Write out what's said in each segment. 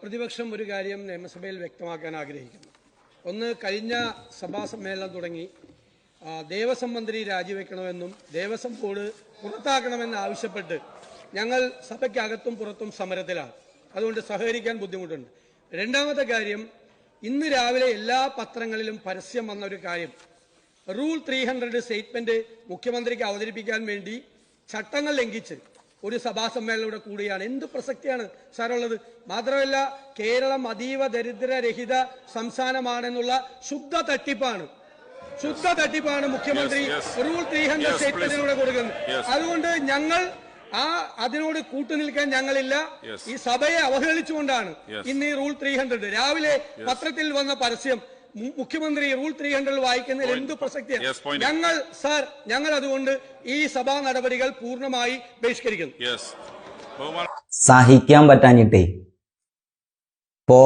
പ്രതിപക്ഷം ഒരു കാര്യം നിയമസഭയിൽ വ്യക്തമാക്കാൻ ആഗ്രഹിക്കുന്നു. ഒന്ന് കഴിഞ്ഞ സഭാ സമ്മേളനം തുടങ്ങി. ദേവസ്വം മന്ത്രി രാജിവെക്കണമെന്നും ദേവസ്വം ബോർഡ് പുറത്താക്കണമെന്ന് ആവശ്യപ്പെട്ട് ഞങ്ങൾ സഭയ്ക്കകത്തും പുറത്തും സമരത്തിലാണ്. അതുകൊണ്ട് സഹകരിക്കാൻ ബുദ്ധിമുട്ടുണ്ട്. രണ്ടാമത്തെ കാര്യം ഇന്ന് രാവിലെ എല്ലാ പത്രങ്ങളിലും പരസ്യം വന്ന ഒരു കാര്യം. റൂൾ ത്രീ ഹൺഡ്രഡ് സ്റ്റേറ്റ്മെന്റ് മുഖ്യമന്ത്രിക്ക് അവതരിപ്പിക്കാൻ വേണ്ടി ചട്ടങ്ങൾ ലംഘിച്ച് ഒരു സഭാ സമ്മേളനം ഇവിടെ കൂടുകയാണ് എന്ത് പ്രസക്തിയാണ് സാറുള്ളത്? മാത്രമല്ല കേരളം അതീവ ദരിദ്രരഹിത സംസ്ഥാനമാണെന്നുള്ള ശുദ്ധ തട്ടിപ്പാണ്. ശുദ്ധ തട്ടിപ്പാണ് മുഖ്യമന്ത്രി. റൂൾ ത്രീ ഹൺഡ്രഡ് സ്റ്റേറ്റ്മെന്റിലൂടെ കൊടുക്കുന്നത്. അതുകൊണ്ട് ഞങ്ങൾ ആ അതിനോട് കൂട്ടുനിൽക്കാൻ ഞങ്ങളില്ല. ഈ സഭയെ അവഹേളിച്ചുകൊണ്ടാണ്. ഇന്ന് ഈ റൂൾ ത്രീ ഹൺഡ്രഡ് രാവിലെ പത്രത്തിൽ വന്ന പരസ്യം മുഖ്യമന്ത്രി റൂൾ ത്രീ ഹൺഡ്രഡ് വായിക്കുന്നതിൽ. എന്ത് പ്രസക്തിയാണ് ഞങ്ങൾ സാർ ഞങ്ങൾ അതുകൊണ്ട് ഈ സഭാ നടപടികൾ പൂർണമായി ബഹിഷ്കരിക്കുന്നു. സഹിക്കാൻ പറ്റാഞ്ഞിട്ടേ. ഇപ്പോ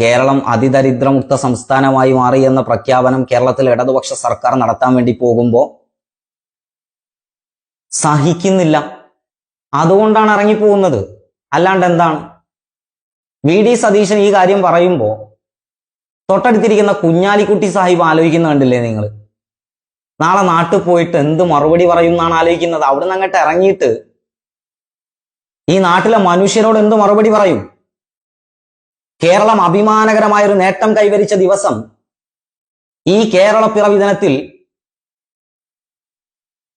കേരളം അതിദരിദ്രമുക്ത സംസ്ഥാനമായി മാറി എന്ന പ്രഖ്യാപനം കേരളത്തിൽ ഇടതുപക്ഷ സർക്കാർ നടത്താൻ വേണ്ടി പോകുമ്പോ സഹിക്കുന്നില്ല. അതുകൊണ്ടാണ് ഇറങ്ങിപ്പോകുന്നത്. അല്ലാണ്ട് എന്താണ്? വി. ഡി. സതീശൻ ഈ കാര്യം പറയുമ്പോ തൊട്ടടുത്തിരിക്കുന്ന കുഞ്ഞാലിക്കുട്ടി സാഹിബ് ആലോചിക്കുന്ന കണ്ടില്ലേ നിങ്ങൾ? നാളെ നാട്ടിൽ പോയിട്ട് എന്ത് മറുപടി പറയും എന്നാണ് ആലോചിക്കുന്നത്. അവിടുന്ന് അങ്ങോട്ട് ഇറങ്ങിയിട്ട് ഈ നാട്ടിലെ മനുഷ്യരോട് എന്ത് മറുപടി പറയും? കേരളം അഭിമാനകരമായ ഒരു നേട്ടം കൈവരിച്ച ദിവസം ഈ കേരള പിറവി ദിനത്തിൽ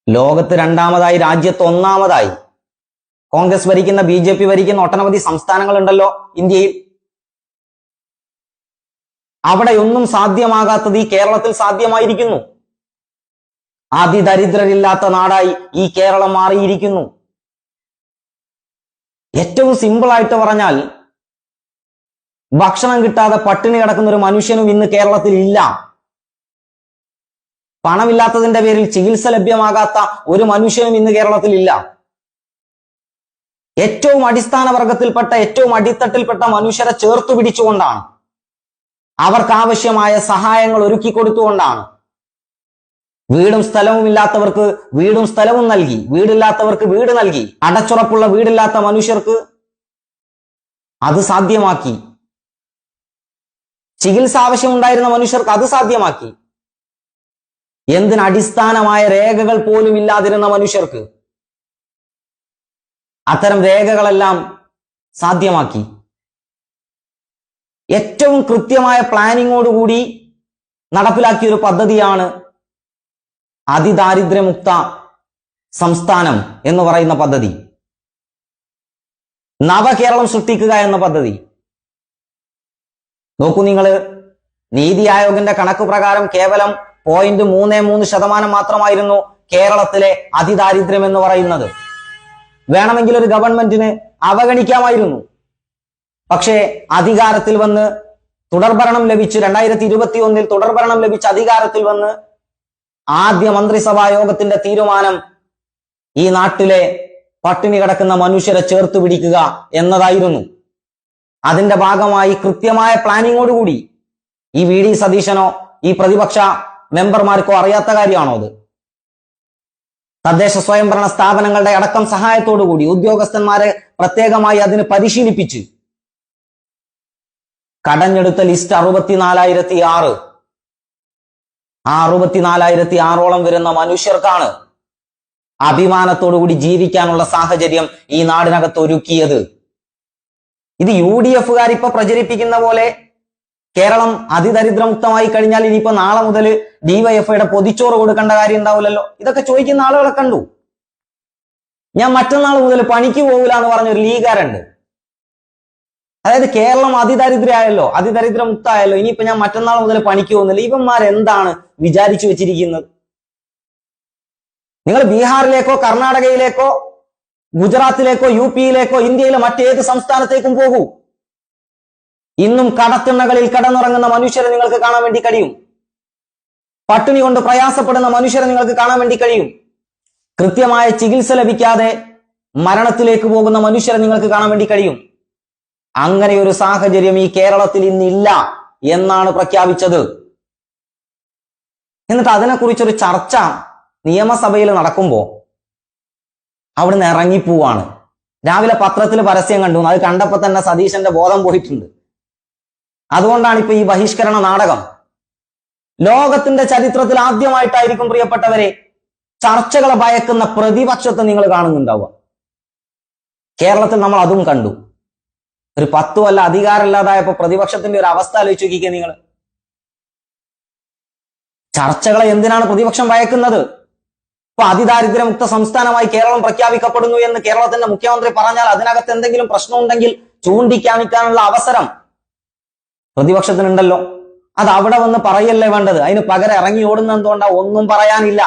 ലോകത്ത് രണ്ടാമതായി രാജ്യത്ത് ഒന്നാമതായി. കോൺഗ്രസ് ഭരിക്കുന്ന ബി ഭരിക്കുന്ന ഒട്ടനവധി സംസ്ഥാനങ്ങളുണ്ടല്ലോ ഇന്ത്യയിൽ. അവിടെയൊന്നും സാധ്യമാകാത്തത് ഈ കേരളത്തിൽ സാധ്യമായിരിക്കുന്നു. അതിദരിദ്രരില്ലാത്ത നാടായി ഈ കേരളം മാറിയിരിക്കുന്നു. ഏറ്റവും സിമ്പിൾ ആയിട്ട് പറഞ്ഞാൽ ഭക്ഷണം കിട്ടാതെ പട്ടിണി കിടക്കുന്ന ഒരു മനുഷ്യനും ഇന്ന് കേരളത്തിൽ ഇല്ല. പണമില്ലാത്തതിന്റെ പേരിൽ ചികിത്സ ലഭ്യമാകാത്ത ഒരു മനുഷ്യനും ഇന്ന് കേരളത്തിൽ ഇല്ല. ഏറ്റവും അടിസ്ഥാന വർഗത്തിൽപ്പെട്ട ഏറ്റവും അടിത്തട്ടിൽപ്പെട്ട മനുഷ്യരെ ചേർത്തു പിടിച്ചുകൊണ്ടാണ് അവർക്ക് ആവശ്യമായ സഹായങ്ങൾ ഒരുക്കി കൊടുത്തുകൊണ്ടാണ്. വീടും സ്ഥലവും ഇല്ലാത്തവർക്ക് വീടും സ്ഥലവും നൽകി. വീടില്ലാത്തവർക്ക് വീട് നൽകി. അടച്ചുറപ്പുള്ള വീടില്ലാത്ത മനുഷ്യർക്ക് അത് സാധ്യമാക്കി. ചികിത്സ ആവശ്യമുണ്ടായിരുന്ന മനുഷ്യർക്ക് അത് സാധ്യമാക്കി. എന്തിന് അടിസ്ഥാനമായ രേഖകൾ പോലും ഇല്ലാതിരുന്ന മനുഷ്യർക്ക് അത്തരം രേഖകളെല്ലാം സാധ്യമാക്കി. ഏറ്റവും കൃത്യമായ പ്ലാനിങ്ങോടുകൂടി നടപ്പിലാക്കിയ ഒരു പദ്ധതിയാണ് അതിദാരിദ്ര്യമുക്ത സംസ്ഥാനം എന്ന് പറയുന്ന പദ്ധതി. നവകേരളം സൃഷ്ടിക്കുക എന്ന പദ്ധതി. നോക്കൂ നിങ്ങൾ നീതി ആയോഗിന്റെ കണക്ക് പ്രകാരം കേവലം പോയിന്റ് മൂന്ന് മൂന്ന് ശതമാനം മാത്രമായിരുന്നു കേരളത്തിലെ അതിദാരിദ്ര്യം എന്ന് പറയുന്നത്. വേണമെങ്കിൽ ഒരു ഗവൺമെന്റിന് അവഗണിക്കാമായിരുന്നു. പക്ഷേ അധികാരത്തിൽ വന്ന് തുടർഭരണം ലഭിച്ച് രണ്ടായിരത്തി ഇരുപത്തി ഒന്നിൽ തുടർഭരണം ലഭിച്ച് അധികാരത്തിൽ വന്ന് ആദ്യ മന്ത്രിസഭാ യോഗത്തിന്റെ തീരുമാനം ഈ നാട്ടിലെ പട്ടിണി കിടക്കുന്ന മനുഷ്യരെ ചേർത്ത് പിടിക്കുക എന്നതായിരുന്നു. അതിന്റെ ഭാഗമായി കൃത്യമായ പ്ലാനിങ്ങോടുകൂടി ഈ വി ഡി സതീശനോ ഈ പ്രതിപക്ഷ മെമ്പർമാർക്കോ അറിയാത്ത കാര്യമാണോ അത്? തദ്ദേശ സ്വയംഭരണ സ്ഥാപനങ്ങളുടെ അടക്കം സഹായത്തോടുകൂടി ഉദ്യോഗസ്ഥന്മാരെ പ്രത്യേകമായി അതിന് പരിശീലിപ്പിച്ച് കടഞ്ഞെടുത്ത ലിസ്റ്റ് അറുപത്തിനാലായിരത്തി ആറ് ആ അറുപത്തിനാലായിരത്തി ആറോളം വരുന്ന മനുഷ്യർക്കാണ് അഭിമാനത്തോടുകൂടി ജീവിക്കാനുള്ള സാഹചര്യം ഈ നാടിനകത്ത് ഒരുക്കിയത്. ഇത് യു ഡി എഫുകാർ ഇപ്പൊ പ്രചരിപ്പിക്കുന്ന പോലെ കേരളം അതിദരിദ്രമുക്തമായി കഴിഞ്ഞാൽ ഇനിയിപ്പോ നാളെ മുതൽ ഡിവൈഎഫ്ഐയുടെ പൊതിച്ചോറ് കൊടുക്കേണ്ട കാര്യം ഉണ്ടാവില്ലല്ലോ. ഇതൊക്കെ ചോദിക്കുന്ന ആളുകളെ കണ്ടു. ഞാൻ മറ്റന്നാൾ മുതൽ പണിക്ക് പോകില്ല എന്ന് പറഞ്ഞ ഒരു ലീഗാരുണ്ട് അതായത് കേരളം അതിദരിദ്രയായല്ലോ അതിദരിദ്ര മുക്തായല്ലോ ഇനിയിപ്പോ ഞാൻ മറ്റന്നാൾ മുതൽ പണിക്ക് പോകുന്നില്ല. ഇവന്മാർ എന്താണ് വിചാരിച്ചു വെച്ചിരിക്കുന്നത്? നിങ്ങൾ ബീഹാറിലേക്കോ കർണാടകയിലേക്കോ ഗുജറാത്തിലേക്കോ യു പിയിലേക്കോ ഇന്ത്യയിലെ മറ്റേത് സംസ്ഥാനത്തേക്കും പോകൂ. ഇന്നും കടത്തിണ്ണകളിൽ കടന്നുറങ്ങുന്ന മനുഷ്യരെ നിങ്ങൾക്ക് കാണാൻ വേണ്ടി കഴിയും. പട്ടിണി കൊണ്ട് പ്രയാസപ്പെടുന്ന മനുഷ്യരെ നിങ്ങൾക്ക് കാണാൻ വേണ്ടി കഴിയും. കൃത്യമായ ചികിത്സ ലഭിക്കാതെ മരണത്തിലേക്ക് പോകുന്ന മനുഷ്യരെ നിങ്ങൾക്ക് കാണാൻ വേണ്ടി കഴിയും. അങ്ങനെ ഒരു സാഹചര്യം ഈ കേരളത്തിൽ ഇന്നില്ല എന്നാണ് പ്രഖ്യാപിച്ചത്. എന്നിട്ട് അതിനെക്കുറിച്ചൊരു ചർച്ച നിയമസഭയിൽ നടക്കുമ്പോൾ അവിടുന്ന് ഇറങ്ങിപ്പോവാണ്. രാവിലെ പത്രത്തിൽ പരസ്യം കണ്ടു. അത് കണ്ടപ്പോൾ തന്നെ സതീശന്റെ ബോധം പോയിട്ടുണ്ട്. അതുകൊണ്ടാണ് ഇപ്പൊ ഈ ബഹിഷ്കരണ നാടകം. ലോകത്തിന്റെ ചരിത്രത്തിൽ ആദ്യമായിട്ടായിരിക്കും പ്രിയപ്പെട്ടവരെ ചർച്ചകളെ ഭയക്കുന്ന പ്രതിപക്ഷത്തെ നിങ്ങൾ കാണുന്നുണ്ടാവുക. കേരളത്തിൽ നമ്മൾ അതും കണ്ടു. ഒരു പത്തു വല്ല അധികാരമില്ലാതായപ്പോ പ്രതിപക്ഷത്തിന്റെ ഒരു അവസ്ഥ ആലോചിച്ച് നോക്കിക്കേ നിങ്ങൾ ചർച്ചകളെ എന്തിനാണ് പ്രതിപക്ഷം വയക്കുന്നത് ഇപ്പൊ അതിദാരിദ്ര്യമുക്ത സംസ്ഥാനമായി കേരളം പ്രഖ്യാപിക്കപ്പെടുന്നു എന്ന് കേരളത്തിന്റെ മുഖ്യമന്ത്രി പറഞ്ഞാൽ അതിനകത്ത് എന്തെങ്കിലും പ്രശ്നമുണ്ടെങ്കിൽ ചൂണ്ടിക്കാണിക്കാനുള്ള അവസരം പ്രതിപക്ഷത്തിനുണ്ടല്ലോ. അത് അവിടെ വന്ന് പറയല്ലേ വേണ്ടത്? അതിന് പകരം ഇറങ്ങി ഓടുന്ന എന്തുകൊണ്ടാ? ഒന്നും പറയാനില്ല.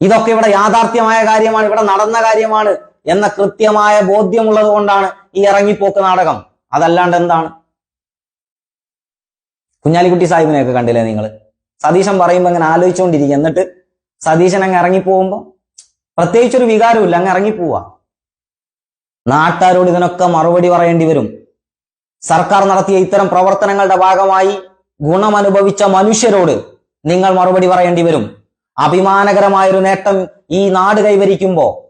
ഇതൊക്കെ ഇവിടെ യാഥാർത്ഥ്യമായ കാര്യമാണ് ഇവിടെ നടന്ന കാര്യമാണ്. എന്ന കൃത്യമായ ബോധ്യമുള്ളത് കൊണ്ടാണ് ഈ ഇറങ്ങിപ്പോക്ക് നാടകം. അതല്ലാണ്ട് എന്താണ്? കുഞ്ഞാലിക്കുട്ടി സാഹിബിനെയൊക്കെ കണ്ടില്ലേ നിങ്ങൾ സതീശൻ പറയുമ്പോൾ അങ്ങനെ ആലോചിച്ചുകൊണ്ടിരിക്കുക എന്നിട്ട് സതീശൻ അങ്ങ് ഇറങ്ങിപ്പോകുമ്പോ പ്രത്യേകിച്ചൊരു വികാരമില്ല അങ്ങ് ഇറങ്ങിപ്പോവ. നാട്ടുകാരോട് ഇതിനൊക്കെ മറുപടി പറയേണ്ടി വരും. സർക്കാർ നടത്തിയ ഇത്തരം പ്രവർത്തനങ്ങളുടെ ഭാഗമായി ഗുണമനുഭവിച്ച മനുഷ്യരോട് നിങ്ങൾ മറുപടി പറയേണ്ടി വരും. അഭിമാനകരമായൊരു നേട്ടം ഈ നാട് കൈവരിക്കുമ്പോ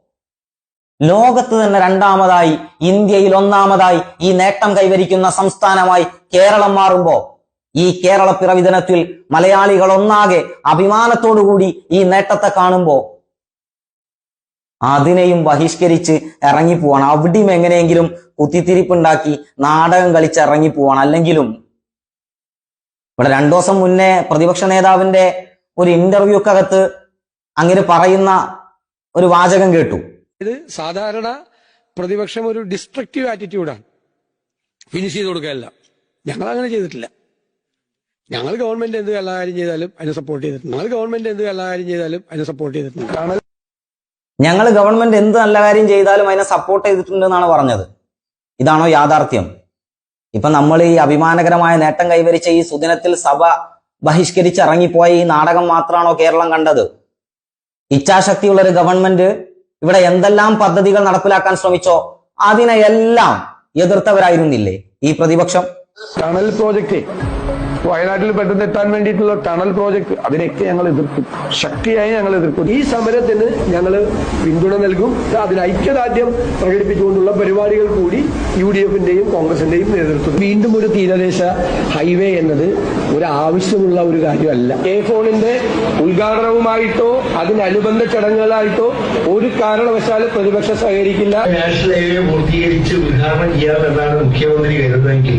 ലോകത്ത് തന്നെ രണ്ടാമതായി ഇന്ത്യയിൽ ഒന്നാമതായി ഈ നേട്ടം കൈവരിക്കുന്ന സംസ്ഥാനമായി കേരളം മാറുമ്പോ ഈ കേരള പിറവി ദിനത്തിൽ മലയാളികൾ ഒന്നാകെ അഭിമാനത്തോടുകൂടി ഈ നേട്ടത്തെ കാണുമ്പോൾ അതിനെയും ബഹിഷ്കരിച്ച് ഇറങ്ങിപ്പോവാണ്. അവിടെയും എങ്ങനെയെങ്കിലും കുത്തിത്തിരിപ്പുണ്ടാക്കി നാടകം കളിച്ച് ഇറങ്ങിപ്പോവാണ്. അല്ലെങ്കിലും ഇവിടെ രണ്ടു ദിവസം മുന്നേ പ്രതിപക്ഷ നേതാവിന്റെ ഒരു ഇന്റർവ്യൂക്കകത്ത് അങ്ങനെ പറയുന്ന ഒരു വാചകം കേട്ടു. ഇത് സാധാരണ പ്രതിപക്ഷം ഒരു ഡിസ്ട്രക്റ്റീവ് ആറ്റിറ്റ്യൂഡാണ് ഫിനിഷ് ചെയ്ത് കൊടുക്കുകയല്ല. ഞങ്ങൾ അങ്ങനെ ചെയ്തിട്ടില്ല. ഞങ്ങൾ ഗവൺമെന്റ് എന്ത് എല്ലാ കാര്യം ചെയ്താലും അതിനെ സപ്പോർട്ട് ചെയ്തിട്ടുണ്ട്. ഞങ്ങൾ ഗവൺമെന്റ് എന്ത് എല്ലാ കാര്യം ചെയ്താലും അതിനെ സപ്പോർട്ട് ചെയ്തിട്ടുണ്ട്. ഞങ്ങൾ ഗവൺമെന്റ് എന്ത് നല്ല കാര്യം ചെയ്താലും അതിനെ സപ്പോർട്ട് ചെയ്തിട്ടുണ്ട് എന്നാണ് പറഞ്ഞത്. ഇതാണോ യാഥാർത്ഥ്യം? ഇപ്പൊ നമ്മൾ ഈ അഭിമാനകരമായ നേട്ടം കൈവരിച്ച ഈ സുദിനത്തിൽ സഭ ബഹിഷ്കരിച്ച് ഇറങ്ങിപ്പോയ ഈ നാടകം മാത്രമാണോ കേരളം കണ്ടത്? ഇച്ഛാശക്തിയുള്ള ഒരു ഗവൺമെന്റ് ഇവിടെ എന്തെല്ലാം പദ്ധതികൾ നടപ്പിലാക്കാൻ ശ്രമിച്ചോ അതിനെയെല്ലാം എതിർത്തവരായിരുന്നില്ലേ ഈ പ്രതിപക്ഷം? Tunnel project. വയനാട്ടിൽ പെട്ടെന്ന് എത്താൻ വേണ്ടിയിട്ടുള്ള ടണൽ പ്രോജക്ട് അതിനൊക്കെ ഞങ്ങൾ എതിർക്കും. ശക്തിയായി ഞങ്ങൾ എതിർക്കും. ഈ സമരത്തിന് ഞങ്ങൾ പിന്തുണ നൽകും. അതിന് ഐക്യദാർഢ്യം പ്രകടിപ്പിച്ചുകൊണ്ടുള്ള പരിപാടികൾ കൂടി യു ഡി എഫിന്റെയും കോൺഗ്രസിന്റെയും നേതൃത്വം വീണ്ടും ഒരു തീരദേശ ഹൈവേ എന്നത് ഒരു ആവശ്യമുള്ള ഒരു കാര്യമല്ല. കെ ഫോണിന്റെ ഉദ്ഘാടനവുമായിട്ടോ അതിനനുബന്ധ ചടങ്ങുകളായിട്ടോ ഒരു കാരണവശാലും പ്രതിപക്ഷം സഹകരിക്കില്ല. നാഷണൽ ഹൈവേ പൂർത്തീകരിച്ച് ഉദ്ഘാടനം ചെയ്യാമെന്നാണ് മുഖ്യമന്ത്രി കരുതുന്നതെങ്കിൽ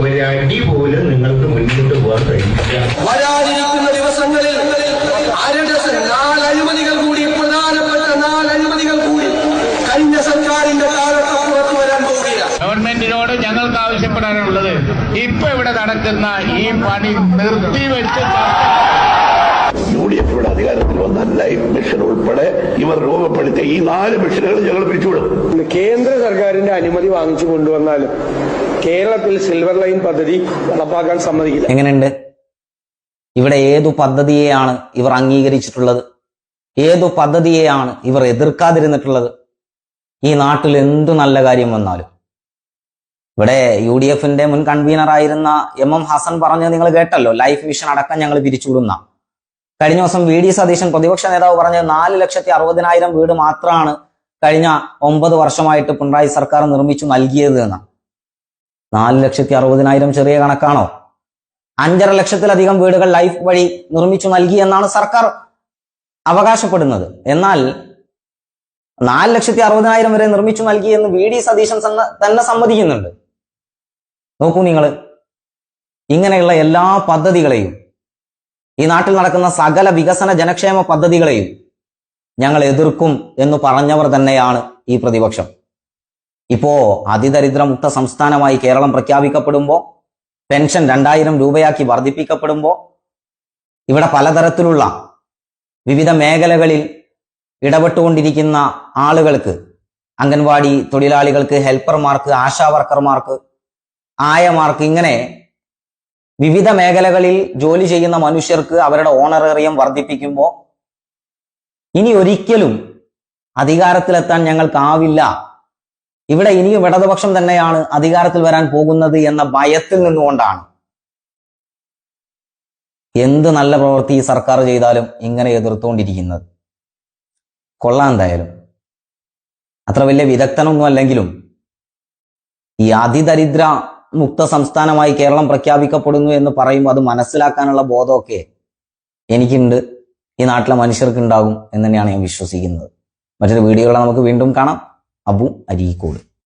ഒരടി പോലും നിങ്ങൾക്ക് മുന്നോട്ട് പോകാൻ കഴിയില്ല. വരാനിരിക്കുന്ന ദിവസങ്ങളിൽ അരഡസൻ നാല് കൂടി പ്രധാനപ്പെട്ട നാല് കൂടി കഴിഞ്ഞ സർക്കാരിന്റെ കാലത്ത് പുറത്തു വരാൻ പോവുകയാണ്. ഗവൺമെന്റിനോട് ഞങ്ങൾക്ക് ആവശ്യപ്പെടാനുള്ളത് ഇപ്പൊ ഇവിടെ നടക്കുന്ന ഈ പണി നിർത്തിവെച്ച് യു ഡി എഫ് ഇവിടെ അധികാരത്തിൽ വന്ന ലൈഫ് മിഷൻ ഉൾപ്പെടെ ഇവർ രൂപപ്പെടുത്തിയ ഈ നാല് മിഷനുകൾ ഞങ്ങൾ പിരിച്ചുവിടും കേന്ദ്ര സർക്കാരിന്റെ അനുമതി വാങ്ങിച്ചു കൊണ്ടുവന്നാലും കേരളത്തിൽ സിൽവർ ലൈൻ പദ്ധതി നടപ്പാക്കാൻ സമ്മതിക്കില്ല. എങ്ങനെയുണ്ട്? ഇവിടെ ഏതു പദ്ധതിയെയാണ് ഇവർ അംഗീകരിച്ചിട്ടുള്ളത്? ഏതു പദ്ധതിയെയാണ് ഇവർ എതിർക്കാതിരുന്നിട്ടുള്ളത്? ഈ നാട്ടിൽ എന്തു നല്ല കാര്യം വന്നാലും? ഇവിടെ യു ഡി എഫിന്റെ മുൻ കൺവീനർ ആയിരുന്ന എം എം ഹസൻ പറഞ്ഞത് നിങ്ങൾ കേട്ടല്ലോ. ലൈഫ് മിഷൻ അടക്കം ഞങ്ങൾ പിരിച്ചുവിടുന്ന കഴിഞ്ഞ ദിവസം വി ഡി സതീശൻ പ്രതിപക്ഷ നേതാവ് പറഞ്ഞത് നാല് ലക്ഷത്തി അറുപതിനായിരം വീട് മാത്രമാണ് കഴിഞ്ഞ ഒമ്പത് വർഷമായിട്ട് പിണറായി സർക്കാർ നിർമ്മിച്ചു നൽകിയത് എന്ന്. നാല് ലക്ഷത്തി അറുപതിനായിരം ചെറിയ കണക്കാണോ? അഞ്ചര ലക്ഷത്തിലധികം വീടുകൾ ലൈഫ് വഴി നിർമ്മിച്ചു നൽകി എന്നാണ് സർക്കാർ അവകാശപ്പെടുന്നത്. എന്നാൽ നാല് ലക്ഷത്തി അറുപതിനായിരം വരെ നിർമ്മിച്ചു നൽകി എന്ന് വി ഡി സതീശൻ തന്നെ സമ്മതിക്കുന്നുണ്ട്. നോക്കൂ നിങ്ങൾ ഇങ്ങനെയുള്ള എല്ലാ പദ്ധതികളെയും ഈ നാട്ടിൽ നടക്കുന്ന സകല വികസന ജനക്ഷേമ പദ്ധതികളെയും ഞങ്ങൾ എതിർക്കും എന്ന് പറഞ്ഞവർ തന്നെയാണ് ഈ പ്രതിപക്ഷം. ഇപ്പോ അതിദരിദ്രമുക്ത സംസ്ഥാനമായി കേരളം പ്രഖ്യാപിക്കപ്പെടുമ്പോൾ പെൻഷൻ രണ്ടായിരം രൂപയാക്കി വർദ്ധിപ്പിക്കപ്പെടുമ്പോൾ ഇവിടെ പലതരത്തിലുള്ള വിവിധ മേഖലകളിൽ ഇടപെട്ടുകൊണ്ടിരിക്കുന്ന ആളുകൾക്ക് അംഗൻവാടി തൊഴിലാളികൾക്ക് ഹെൽപ്പർമാർക്ക് ആശാ വർക്കർമാർക്ക് ആയമാർക്ക് ഇങ്ങനെ വിവിധ മേഖലകളിൽ ജോലി ചെയ്യുന്ന മനുഷ്യർക്ക് അവരുടെ ഓണറേറിയം വർദ്ധിപ്പിക്കുമ്പോൾ ഇനി ഒരിക്കലും അധികാരത്തിലെത്താൻ ഞങ്ങൾക്കാവില്ല. ഇവിടെ ഇനിയും ഇടതുപക്ഷം തന്നെയാണ് അധികാരത്തിൽ വരാൻ പോകുന്നത് എന്ന ഭയത്തിൽ നിന്നുകൊണ്ടാണ്. എന്ത് നല്ല പ്രവൃത്തി ഈ സർക്കാർ ചെയ്താലും ഇങ്ങനെ എതിർത്തുകൊണ്ടിരിക്കുന്നത് കൊള്ളാം എന്തായാലും. അത്ര വലിയ വിദഗ്ധനൊന്നും അല്ലെങ്കിലും ഈ അതിദരിദ്ര മുക്ത സംസ്ഥാനമായി കേരളം പ്രഖ്യാപിക്കപ്പെടുന്നു എന്ന് പറയുമ്പോൾ അത് മനസ്സിലാക്കാനുള്ള ബോധമൊക്കെ എനിക്കുണ്ട്. ഈ നാട്ടിലെ മനുഷ്യർക്ക് ഉണ്ടാകും എന്ന് തന്നെയാണ് ഞാൻ വിശ്വസിക്കുന്നത്. മറ്റൊരു വീഡിയോകളെ നമുക്ക് വീണ്ടും കാണാം. അബു അരീക്കോട്.